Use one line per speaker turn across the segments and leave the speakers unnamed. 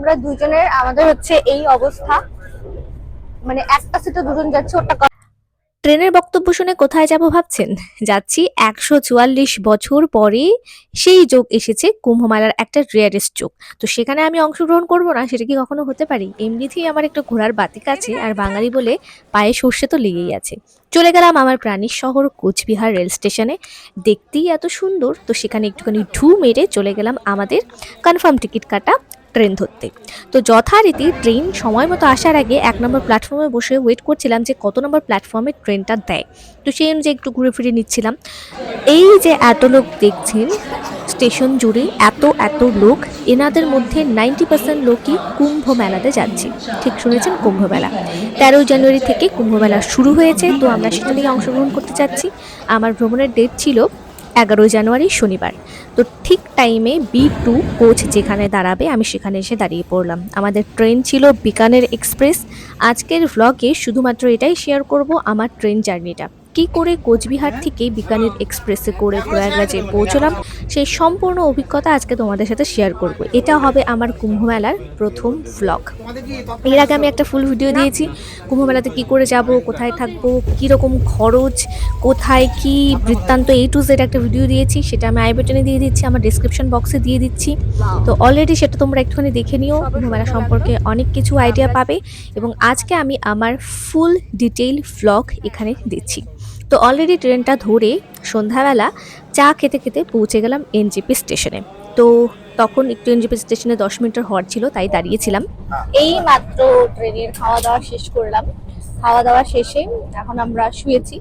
আমরা দুজনের আমাদের হচ্ছে এই অবস্থা। মানে একটা সিটে দুজন যাচ্ছে, ওটা
ট্রেনের বক্তব্য শুনে কোথায় যাব ভাবছেন? যাচ্ছি একশো চুয়াল্লিশ বছর পরে সেই যোগ এসেছে কুম্ভমেলার একটা রেয়ারেস্ট যোগ। তো সেখানে আমি অংশগ্রহণ করব না, সেটা কি কখনো হতে পারি? এমনিতেই আমার একটা ঘোরার বাতিক আছে, আর বাঙালি বলে পায়ে সর্ষে তো লেগেই আছে। চলে গেলাম আমার প্রাণীর শহর কোচবিহার রেল স্টেশনে। দেখতেই এত সুন্দর, তো সেখানে একটুখানি ঢু মেরে চলে গেলাম আমাদের কনফার্ম টিকিট কাটা ট্রেন ধরতে। তো যথারীতি ট্রেন সময় মতো আসার আগে এক নম্বর প্ল্যাটফর্মে বসে ওয়েট করছিলাম যে কত নম্বর প্ল্যাটফর্মে ট্রেনটা দেয়। তো সেই অনুযায়ী একটু ঘুরে ফিরে নিচ্ছিলাম। এই যে এত লোক দেখছেন, স্টেশন জুড়ে এত এত লোক, এনাদের মধ্যে নাইনটি পার্সেন্ট লোকই কুম্ভ মেলাতে যাচ্ছে। ঠিক শুনেছেন? কুম্ভ মেলা। তেরোই জানুয়ারি থেকে কুম্ভ মেলা শুরু হয়েছে। তো আমরা সেখানেই অংশগ্রহণ করতে চাচ্ছি। আমার ভ্রমণের ডেট ছিল এগারোই জানুয়ারি শনিবার। তো ঠিক টাইমে বি টু কোচ যেখানে দাঁড়াবে, আমি সেখানে এসে দাঁড়িয়ে পড়লাম। আমাদের ট্রেন ছিল বিকানের এক্সপ্রেস আজকের ভ্লগে শুধুমাত্র এটাই শেয়ার করব, আমার ট্রেন জার্নিটা কি করে কোচবিহার থেকে বিকানের এক্সপ্রেসে করে প্রয়াগরাজে পৌঁছলাম, সেই সম্পূর্ণ অভিজ্ঞতা আজকে তোমাদের সাথে শেয়ার করব। এটা হবে আমার কুম্ভমেলার প্রথম ভ্লগ এর আগে আমি একটা ফুল ভিডিও দিয়েছি কুম্ভ মেলাতে কী করে যাব, কোথায় থাকব, কীরকম খরচ, কোথায় কি বৃত্তান্ত এই টু জেড একটা ভিডিও দিয়েছি, সেটা আমি আই বাটনে দিয়ে দিচ্ছি, আমার ডিসক্রিপশন বক্সে দিয়ে দিচ্ছি। তো অলরেডি সেটা তোমরা একটুখানি দেখে নিও, কুম্ভমেলা সম্পর্কে অনেক কিছু আইডিয়া পাবে, এবং আজকে আমি আমার ফুল ডিটেইল ভ্লগ এখানে দিচ্ছি। তো অলরেডি ট্রেনটা ধরে সন্ধ্যাবেলা চা খেতে খেতে পৌঁছে গেলাম এনজিপি স্টেশনে তো তখন একটু এনজিপি স্টেশনে দশ মিনিটের হওয়ার ছিল, তাই দাঁড়িয়েছিলাম।
এই মাত্র ট্রেনের খাওয়া দাওয়া শেষ করলাম। খাওয়া দাওয়া শেষে এখন আমরা শুয়েছি।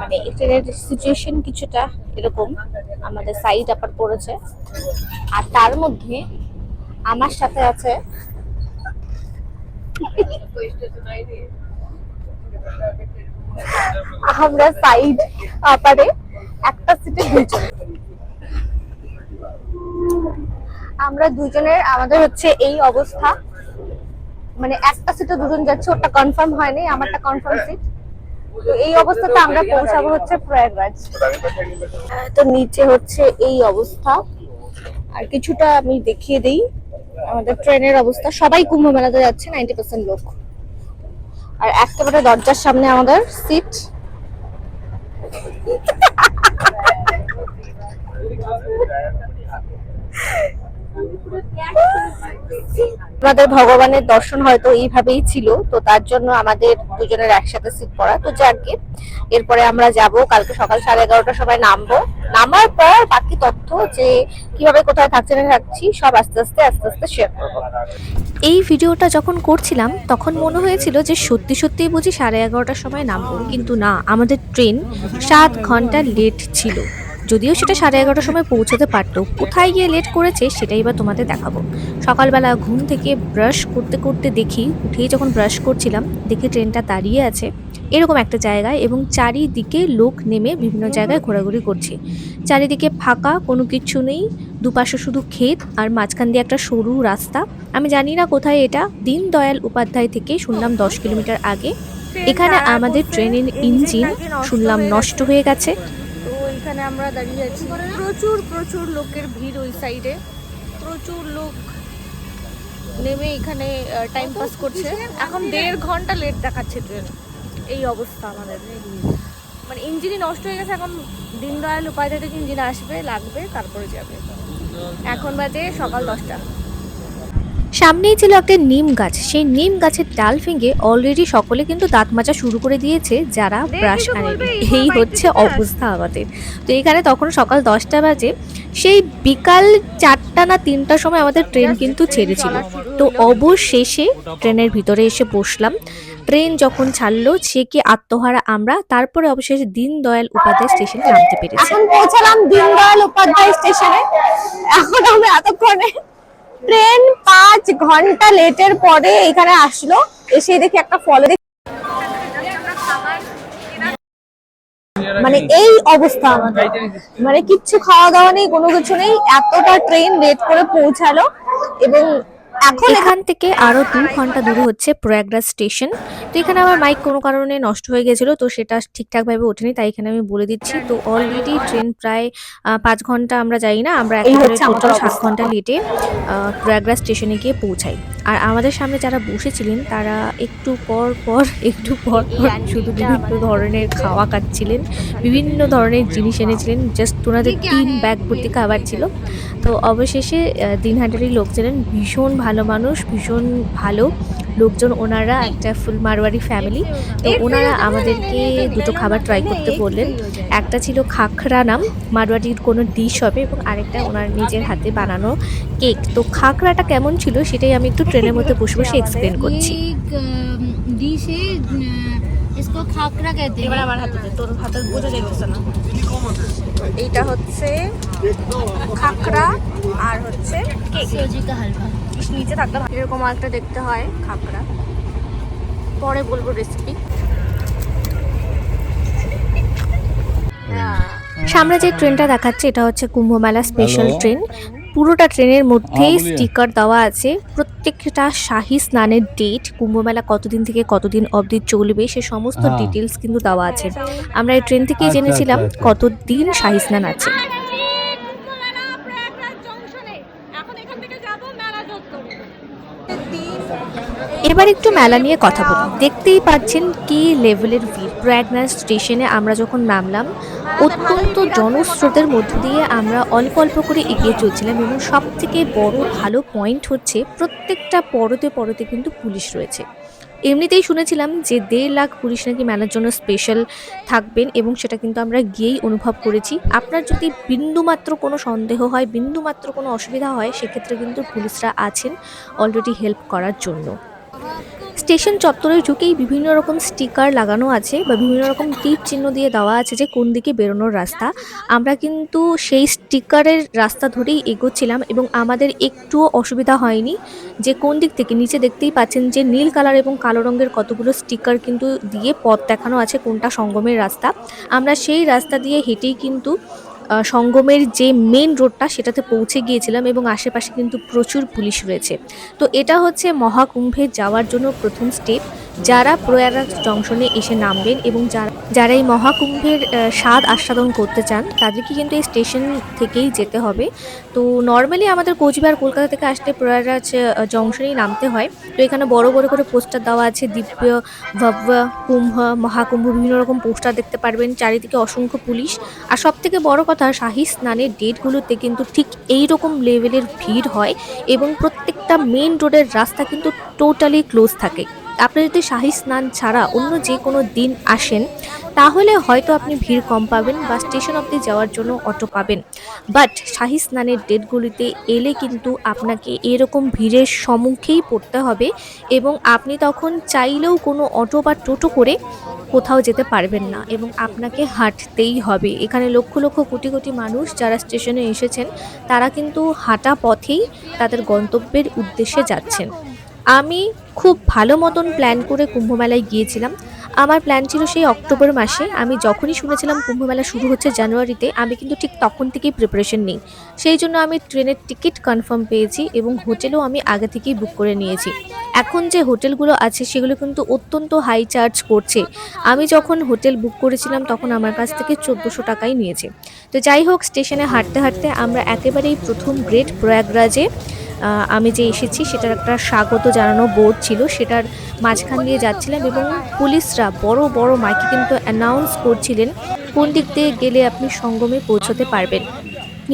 মানে ট্রেনের সিচুয়েশন কিছুটা এরকম, আমাদের সাইড আপার পড়েছে। আর তার মধ্যে আমার সাথে আছে আমরা সাইড আপারে একটা সিটে দুজন। আমরা দুজনের, আমাদের হচ্ছে এই অবস্থা। মানে একটা সিটে দুজন যাচ্ছে, ওটা কনফার্ম হয়নি, আমারটা কনফার্ম সিট তো এই অবস্থাতে আমরা পৌঁছাবো হচ্ছে প্রয়াগরাজ। তো নিচে হচ্ছে এই অবস্থা। আর কিছুটা আমি দেখিয়ে দিই, আমাদের ট্রেনের অবস্থা। সবাই কুম্ভ মেলাতে যাচ্ছে নাইনটি পার্সেন্ট লোক। আর একেবারে দরজার সামনে আমাদের সিট আমাদের ভগবানের দর্শন হয়তো এইভাবেই ছিল, তো তার জন্য আমাদের দুজনের একসাথে সিট পড়া। তো যাকে এরপরে আমরা যাব, কালকে সকাল সাড়ে এগারোটার সময় নামবো। নামার পর বাকি তথ্য যে কীভাবে কোথায় থাকছে না থাকছি সব আস্তে আস্তে আস্তে আস্তে শেয়ার করব।
এই ভিডিওটা যখন করছিলাম, তখন মনে হয়েছিল যে সত্যি সত্যিই বুঝি সাড়ে এগারোটার সময় নামবো, কিন্তু না, আমাদের ট্রেন সাত ঘণ্টা লেট ছিল। যদিও সেটা সাড়ে এগারোটার সময় পৌঁছতে পারতো। কোথায় গিয়ে লেট করেছে সেটাই বা তোমাদের দেখাবো। সকালবেলা ঘুম থেকে ব্রাশ করতে করতে দেখি উঠেই যখন ব্রাশ করছিলাম দেখি ট্রেনটা দাঁড়িয়ে আছে এরকম একটা জায়গায় এবং চারিদিকে লোক নেমে বিভিন্ন জায়গায় ঘোরাঘুরি করছে। চারিদিকে ফাঁকা কোনো কিছু নেই দুপাশে শুধু ক্ষেত আর মাঝখান দিয়ে একটা সরু রাস্তা। আমি জানি না কোথায় এটা। দীনদয়াল উপাধ্যায় থেকে শুনলাম দশ কিলোমিটার আগে। এখানে আমাদের ট্রেনের ইঞ্জিন শুনলাম নষ্ট হয়ে গেছে।
এখানে আমরা দাঁড়িয়ে আছি। প্রচুর প্রচুর লোকের ভিড় ওই সাইডে প্রচুর লোক নেমে এখানে টাইম পাস করছে। এখন দেড় ঘণ্টা লেট দেখাচ্ছে ট্রেন এই অবস্থা আমাদের। মানে ইঞ্জিনই নষ্ট হয়ে গেছে, এখন দিনদয়াল উপায় থেকে ইঞ্জিন আসবে, লাগবে, তারপরে যাবে। এখন বাজে সকাল দশটা।
সামনেই ছিল একটা নিম গাছ। সেই নিম গাছের ডাল ভেঙে অলরেডি সকলে কিন্তু দাঁত মাজা শুরু করে দিয়েছে যারা ব্রাশ আনেনি। এই হচ্ছে অবস্থা আমাদের। তো এখানে তখন সকাল দশটা বাজে সেই বিকাল চারটা না তিনটার সময় আমাদের ট্রেন কিন্তু ছেড়েছিল। তো অবশেষে ট্রেনের ভিতরে এসে বসলাম। ট্রেন যখন ছাড়লো সে কি আত্মহারা আমরা? তারপরে অবশেষে দীনদয়াল উপাধ্যায় স্টেশনে নামতে পেরেছি।
এখন পৌঁছালাম দীনদয়াল উপাধ্যায় স্টেশনে। এখন আমরা এতক্ষণে ট্রেন পাঁচ ঘণ্টা লেটের পরে এখানে আসলো। এসে দেখি একটা ফলে মানে এই অবস্থা আমাদের। মানে কিচ্ছু খাওয়া দাওয়া নেই, কোনো কিছু নেই। এতটা ট্রেন লেট করে পৌঁছালো এবং এখন
এখান থেকে আরও দু ঘণ্টা দূরে হচ্ছে প্রয়াগরাজ স্টেশন। তো এখানে আমার মাইক কোনো কারণে নষ্ট হয়ে গেছিল তো সেটা ঠিকঠাকভাবে ওঠেনি তাই এখানে আমি বলে দিচ্ছি। তো অলরেডি ট্রেন প্রায় পাঁচ ঘণ্টা আমরা যাই না আমরা একেবারে টোটাল সাত ঘণ্টা লেটে প্রয়াগরাজ স্টেশনে গিয়ে পৌঁছাই। আর আমাদের সামনে যারা বসেছিলেন তারা একটু পর পর একটু পর পর শুধু বিভিন্ন ধরনের খাওয়া খাচ্ছিলেন বিভিন্ন ধরনের জিনিস এনেছিলেন জাস্ট ওনাদের তিন ব্যাগ ভর্তি খাবার ছিল। তো অবশেষে আহ, দিনহাটারই লোক ছিলেন ভীষণ ভালো মানুষ ভীষণ ভালো লোকজন ওনারা একটা ফুল মারোয়ারি ফ্যামিলি তো ওনারা আমাদেরকে দুটো খাবার ট্রাই করতে বললেন একটা ছিল খাখরা নাম মারোয়ারির কোনো ডিশ হবে এবং আরেকটা ওনার নিজের হাতে বানানো কেক তো খাখরাটা কেমন ছিল সেটাই আমি একটু ট্রেনের মধ্যে বসে বসে এক্সপ্লেন করছি
ये एक डिश है अ, इसको खाकरा कहते हैं
আমার হাতে দে, তোর হাতে বোঝা যাইতেছে না এইটা হচ্ছে খাকরা আর হচ্ছে কেক
सूजी का हलवा
নিচে থাকতে ভালো। এরকম একটা দেখতে হয় খাকরা পরে বলব রেসিপি
সামনে যে ট্রেনটা দেখাচ্ছে এটা হচ্ছে কুম্ভমেলা স্পেশাল ট্রেন পুরোটা ট্রেনের মধ্যেই
হ্যাঁ,
স্টিকার দেওয়া আছে। প্রত্যেকটা শাহী স্নানের ডেট কুম্ভমেলা কতদিন থেকে কতদিন অবধি চলবে সে সমস্ত
হ্যাঁ।
ডিটেলস কিন্তু দেওয়া আছে। আমরা এই ট্রেন থেকেই
আচ্ছা,
জেনেছিলাম
আচ্ছা, আচ্ছা।
কতদিন শাহী স্নান আছে। এবার একটু মেলা নিয়ে কথা বলি। দেখতেই পাচ্ছেন কি লেভেলের ভিড়। প্রয়াগরাজ স্টেশনে আমরা যখন নামলাম, অত্যন্ত জনস্রোতের মধ্য দিয়ে আমরা অল্প অল্প করে এগিয়ে চলছিলাম এবং সব থেকে বড় ভালো পয়েন্ট হচ্ছে প্রত্যেকটা পরতে পরতে কিন্তু পুলিশ রয়েছে। এমনিতেই শুনেছিলাম যে দেড় লাখ পুলিশ নাকি মেলার জন্য স্পেশাল থাকবেন এবং সেটা কিন্তু আমরা গিয়েই অনুভব করেছি। আপনার যদি বিন্দুমাত্র কোনো সন্দেহ হয়, বিন্দুমাত্র কোনো অসুবিধা হয়, সেক্ষেত্রে কিন্তু পুলিশরা আছেন অলরেডি হেল্প করার জন্য। স্টেশন চত্বরে ঢুকেই বিভিন্ন রকম স্টিকার লাগানো আছে বা বিভিন্ন রকম তীর চিহ্ন দিয়ে দেওয়া আছে যে কোন দিকে বেরোনোর রাস্তা। আমরা কিন্তু সেই স্টিকারের রাস্তা ধরেই এগোচ্ছিলাম এবং আমাদের একটুও অসুবিধা হয়নি যে কোন দিক থেকে। নিচে দেখতেই পাচ্ছেন যে নীল কালার এবং কালো রঙের কতগুলো স্টিকার কিন্তু দিয়ে পথ দেখানো আছে কোনটা সঙ্গমের রাস্তা। আমরা সেই রাস্তা দিয়ে হেঁটেই কিন্তু সঙ্গমের যে মেন রোডটা সেটাতে পৌঁছে গিয়েছিলাম এবং আশেপাশে কিন্তু প্রচুর পুলিশ রয়েছে। তো এটা হচ্ছে মহাকুম্ভে যাওয়ার জন্য প্রথম স্টেপ যারা প্রয়াগরাজ জংশনে এসে নামবেন এবং যারা যারা এই মহাকুম্ভের স্বাদ আস্বাদন করতে চান, তাদেরকে কিন্তু এই স্টেশন থেকেই যেতে হবে। তো নর্মালি আমাদের কোচবিহার কলকাতা থেকে আসতে প্রয়াগরাজ জংশনেই নামতে হয়। তো এখানে বড় বড় করে পোস্টার দেওয়া আছে, দিব্য ভব্য কুম্ভ, মহাকুম্ভ, বিভিন্ন রকম পোস্টার দেখতে পারবেন, চারিদিকে অসংখ্য পুলিশ। আর সব থেকে বড় কথা, শাহী স্নানের ডেটগুলোতে কিন্তু ঠিক এই রকম লেভেলের ভিড় হয় এবং প্রত্যেকটা মেন রোডের রাস্তা কিন্তু টোটালি ক্লোজ থাকে। আপনি যদি শাহী স্নান ছাড়া অন্য যে কোনো দিন আসেন, তাহলে হয়তো আপনি ভিড় কম পাবেন বা স্টেশন অবধি যাওয়ার জন্য অটো পাবেন। বাট শাহী স্নানের ডেটগুলিতে এলে কিন্তু আপনাকে এরকম ভিড়ের সম্মুখেই পড়তে হবে এবং আপনি তখন চাইলেও কোনো অটো বা টোটো করে কোথাও যেতে পারবেন না এবং আপনাকে হাঁটতেই হবে। এখানে লক্ষ লক্ষ কোটি কোটি মানুষ যারা স্টেশনে এসেছেন, তারা কিন্তু হাঁটা পথেই তাদের গন্তব্যের উদ্দেশ্যে যাচ্ছেন। আমি খুব ভালো মতন প্ল্যান করে কুম্ভমেলায় গিয়েছিলাম। আমার প্ল্যান ছিল সেই অক্টোবর মাসে। আমি যখনই শুনেছিলাম কুম্ভমেলা শুরু হচ্ছে জানুয়ারিতে, আমি কিন্তু ঠিক তখন থেকেই প্রিপারেশন নিই। সেই জন্য আমি ট্রেনের টিকিট কনফার্ম পেয়েছি এবং হোটেলও আমি আগে থেকেই বুক করে নিয়েছি। এখন যে হোটেলগুলো আছে, সেগুলো কিন্তু অত্যন্ত হাই চার্জ করছে। আমি যখন হোটেল বুক করেছিলাম, তখন আমার কাছ থেকে চোদ্দোশো টাকাই নিয়েছে। তো যাই হোক স্টেশনে হাঁটতে হাঁটতে আমরা একেবারেই প্রথম গ্রেট প্রয়াগরাজে আমি যে এসেছি সেটার একটা স্বাগত জানানো বোর্ড ছিল, সেটার মাঝখান দিয়ে যাচ্ছিলাম এবং পুলিশরা বড় বড় মাইকে কিন্তু অ্যানাউন্স করছিলেন, কোন দিক দিয়ে গেলে আপনি সঙ্গমে পৌঁছতে পারবেন।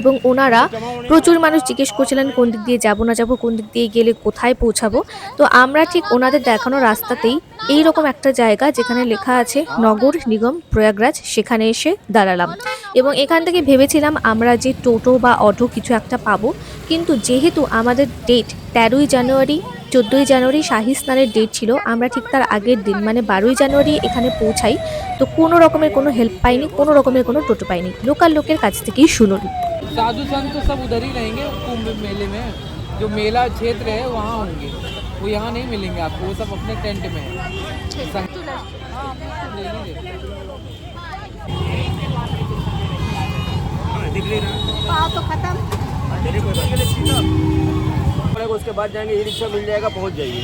এবং ওনারা প্রচুর মানুষ জিজ্ঞেস করছিলেন, কোন দিক দিয়ে যাব, না যাব, কোন দিক দিয়ে গেলে কোথায় পৌঁছাবো। তো আমরা ঠিক ওনাদের দেখানো রাস্তাতেই এই রকম একটা জায়গা যেখানে লেখা আছে, নগর নিগম প্রয়াগরাজ, সেখানে এসে দাঁড়ালাম। এবং এখান থেকে ভেবেছিলাম আমরা যে টোটো বা অটো কিছু একটা পাবো, কিন্তু যেহেতু আমাদের ডেট তেরোই জানুয়ারি চোদ্দোই জানুয়ারি শাহী স্নানের ডেট ছিল আমরা ঠিক তার আগের দিন মানে বারোই জানুয়ারি এখানে পৌঁছাই তো কোনো রকমের কোনো হেল্প পাইনি কোনো রকমের কোনো টোটো পাইনি লোকাল লোকের কাছ থেকেই শুনুন
साधु संत सब उधर ही रहेंगे कुंभ मेले में जो मेला क्षेत्र है वहाँ होंगे वो यहाँ नहीं मिलेंगे आपको वो सब अपने टेंट में है संग- हाँ, अपने ले लीजिए।
पड़ेगा उसके बाद जाएँगे ई रिक्शा मिल जाएगा पहुँच जाइए।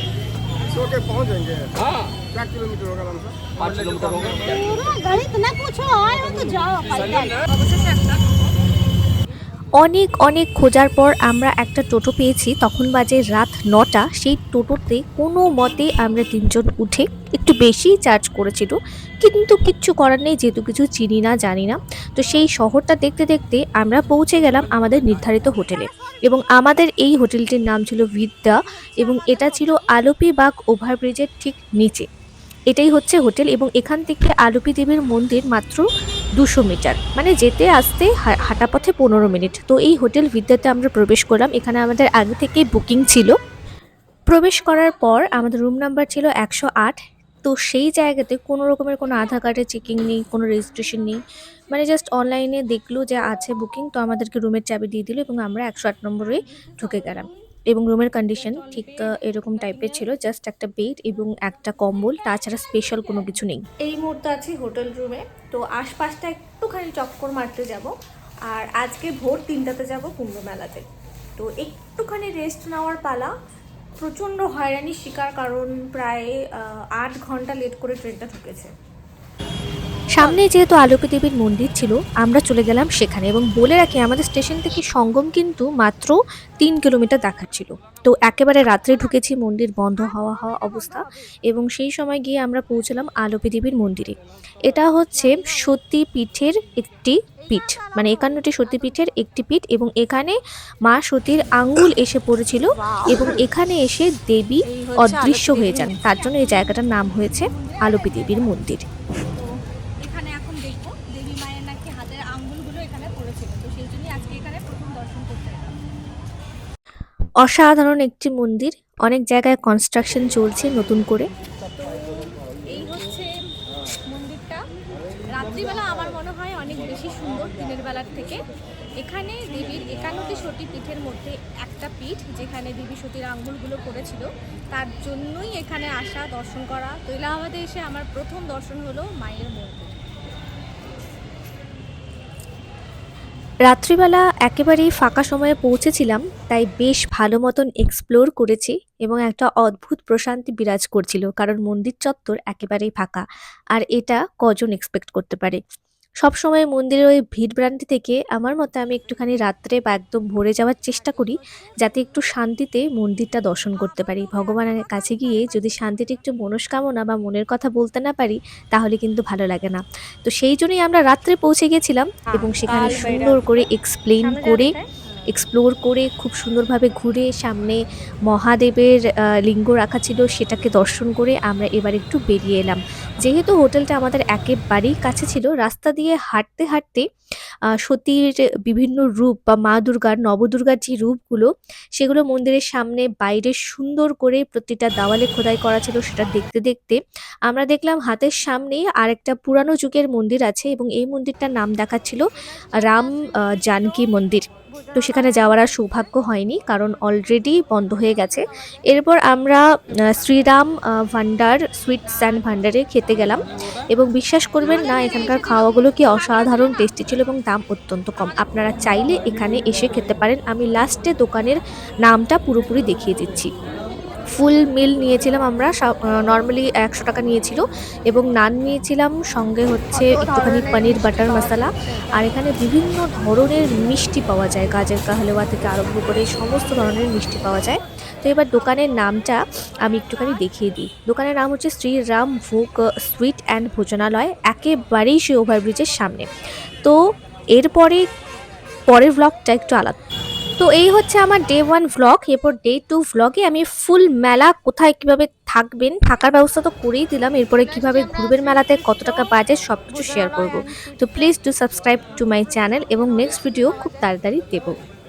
सो के पहुँच जाएँगे।
हाँ।
क्या किलोमीटर होगा
पाँच किलोमीटर होगा।
पूरा गणित ना पूछो आए हो तो जाओ पैदल
অনেক অনেক খোঁজার পর আমরা একটা টোটো পেয়েছি। তখন বাজে রাত নটা। সেই টোটোতে কোনো মতে আমরা তিনজন উঠে একটু বেশি চার্জ করেছিল। কিন্তু কিচ্ছু করার নেই, যেহেতু কিছু চিনি না, জানি না। তো সেই শহরটা দেখতে দেখতে আমরা পৌঁছে গেলাম আমাদের নির্ধারিত হোটেলে। এবং আমাদের এই হোটেলটির নাম ছিল বিদ্যা এবং এটা ছিল আলোপি আলোপিবাগ ওভারব্রিজের ঠিক নিচে। এটাই হচ্ছে হোটেল এবং এখান থেকে আলোপি দেবীর মন্দির মাত্র দুশো মিটার। মানে যেতে, আসতে হাঁটা পথে পনেরো মিনিট। তো এই হোটেল বিদ্যাতে আমরা প্রবেশ করলাম। এখানে আমাদের আগে থেকেই বুকিং ছিল। প্রবেশ করার পর আমাদের রুম নাম্বার ছিল একশো আট। তো সেই জায়গাতে কোনো রকমের কোনো আধার কার্ডের চেকিং নেই, কোনো রেজিস্ট্রেশন নেই। মানে জাস্ট অনলাইনে দেখল যে আছে বুকিং, তো আমাদেরকে রুমের চাবি দিয়ে দিল এবং আমরা একশো আট নম্বরে ঢুকে গেলাম। এবং রুমের কন্ডিশন ঠিক এরকম টাইপের ছিল জাস্ট একটা বেড এবং একটা কম্বল, তাছাড়া স্পেশাল কোনো কিছু নেই। এই মুহূর্তে আছি হোটেল রুমে তো আশপাশটা একটুখানি চক্কর মারতে যাব, আর আজকে ভোর তিনটাতে যাব কুম্ভ মেলাতে। তো একটুখানি রেস্ট নেওয়ার পালা, প্রচণ্ড হয়রানির শিকার, কারণ প্রায় আট ঘণ্টা লেট করে ট্রেনটা ঢুকেছে। সামনে যেহেতু আলোকী দেবীর মন্দির ছিল, আমরা চলে গেলাম সেখানে এবং বলে রাখি আমাদের স্টেশন থেকে সঙ্গম কিন্তু মাত্র তিন কিলোমিটার দেখাচ্ছিল তো একেবারে রাত্রে ঢুকেছি, মন্দির বন্ধ হওয়া হওয়া অবস্থা এবং সেই সময় গিয়ে আমরা পৌঁছলাম আলোপী দেবীর মন্দিরে। এটা হচ্ছে সতী পীঠের একটি পীঠ মানে একান্নটি সতী পীঠের একটি পীঠ এবং এখানে মা সতীর আঙ্গুল এসে পড়েছিল এবং এখানে এসে দেবী অদৃশ্য হয়ে যান। তার জন্য এই জায়গাটার নাম হয়েছে আলোপী দেবীর মন্দির
এখানে এখন দেখব দেবী মায়ের নাকি হাতের আঙ্গুলগুলো এখানে পড়েছিল তো সেই জন্যই আজকে এখানে প্রথম দর্শন করতে এলাম
অসাধারণ একটি মন্দির। অনেক জায়গায় কনস্ট্রাকশন চলছে নতুন করে।
এই হচ্ছে মন্দিরটা। রাত্রিবেলা আমার মনে হয় অনেক বেশি সুন্দর দিনের বেলার থেকে। এখানে দেবীর একান্নটি সতী পীঠের মধ্যে একটা পীঠ, যেখানে দেবী সতীর আঙ্গুলগুলো পড়েছিল তার জন্যই এখানে আসা, দর্শন করা। তো এলাহাবাদে এসে আমার প্রথম দর্শন হলো মায়ের মন্দির।
রাত্রিবেলা একেবারেই ফাঁকা সময়ে পৌঁছেছিলাম, তাই বেশ ভালো মতন এক্সপ্লোর করেছি এবং একটা অদ্ভুত প্রশান্তি বিরাজ করছিল, কারণ মন্দির চত্বর একেবারেই ফাঁকা। আর এটা কজন এক্সপেক্ট করতে পারে? সবসময় মন্দিরের ওই ভিড়ভ্রান্তি থেকে আমার মতে আমি একটুখানি রাত্রে বা একদম ভোরে যাওয়ার চেষ্টা করি যাতে একটু শান্তিতে মন্দিরটা দর্শন করতে পারি। ভগবানের কাছে গিয়ে যদি শান্তিতে একটু মনস্কামনা বা মনের কথা বলতে না পারি তাহলে কিন্তু ভালো লাগে না। তো সেই জন্যই আমরা রাত্রে পৌঁছে গেছিলাম এবং সেখানে সুন্দর করে এক্সপ্লেন করে এক্সপ্লোর করে খুব সুন্দরভাবে ঘুরে সামনে মহাদেবের লিঙ্গ রাখা ছিল সেটাকে দর্শন করে আমরা এবার একটু বেরিয়ে এলাম। যেহেতু হোটেলটা আমাদের একেবারেই কাছে ছিল, রাস্তা দিয়ে হাঁটতে হাঁটতে সতীর বিভিন্ন রূপ বা মা দুর্গার, নবদুর্গার যে রূপগুলো, সেগুলো মন্দিরের সামনে বাইরে সুন্দর করে প্রতিটা দেওয়ালে খোদাই করা ছিল সেটা দেখতে দেখতে আমরা দেখলাম হাতের সামনেই আরেকটা পুরানো যুগের মন্দির আছে এবং এই মন্দিরটার নাম দেখাচ্ছিল রাম জানকী মন্দির। তো সেখানে যাওয়ার আর সৌভাগ্য হয়নি কারণ অলরেডি বন্ধ হয়ে গেছে। এরপর আমরা শ্রীরাম ভান্ডার সুইটস অ্যান্ড ভান্ডারে খেতে গেলাম এবং বিশ্বাস করবেন না, এখানকার খাওয়াগুলো কি অসাধারণ টেস্টি ছিল এবং দাম অত্যন্ত কম। আপনারা চাইলে এখানে এসে খেতে পারেন। আমি লাস্টে দোকানের নামটা পুরোপুরি দেখিয়ে দিচ্ছি। ফুল মিল নিয়েছিলাম আমরা নর্মালি একশো টাকা নিয়েছিল এবং নান নিয়েছিলাম, সঙ্গে হচ্ছে একটুখানি পনির বাটার মশলা। আর এখানে বিভিন্ন ধরনের মিষ্টি পাওয়া যায়। গাজর কা থেকে আরম্ভ করে সমস্ত ধরনের মিষ্টি পাওয়া যায়। তো এবার দোকানের নামটা আমি একটুখানি দেখিয়ে দিই। দোকানের নাম হচ্ছে শ্রীরাম ভোগ সুইট অ্যান্ড ভোজনালয়। একেবারেই সেই ওভারব্রিজের সামনে। তো এরপরে পরের ব্লগটা একটু আলাদা। তো এই হচ্ছে আমার ডে ওয়ান ভ্লগ এরপর ডে টু ভ্লগে আমি ফুল মেলা কোথায় কীভাবে থাকবেন, থাকার ব্যবস্থা তো করেই দিলাম, এরপরে কীভাবে ঘুরবেন মেলাতে, কত টাকা বাজে সব কিছু শেয়ার করব। তো please do subscribe to my channel এবং নেক্সট ভিডিও খুব তাড়াতাড়ি দেবো।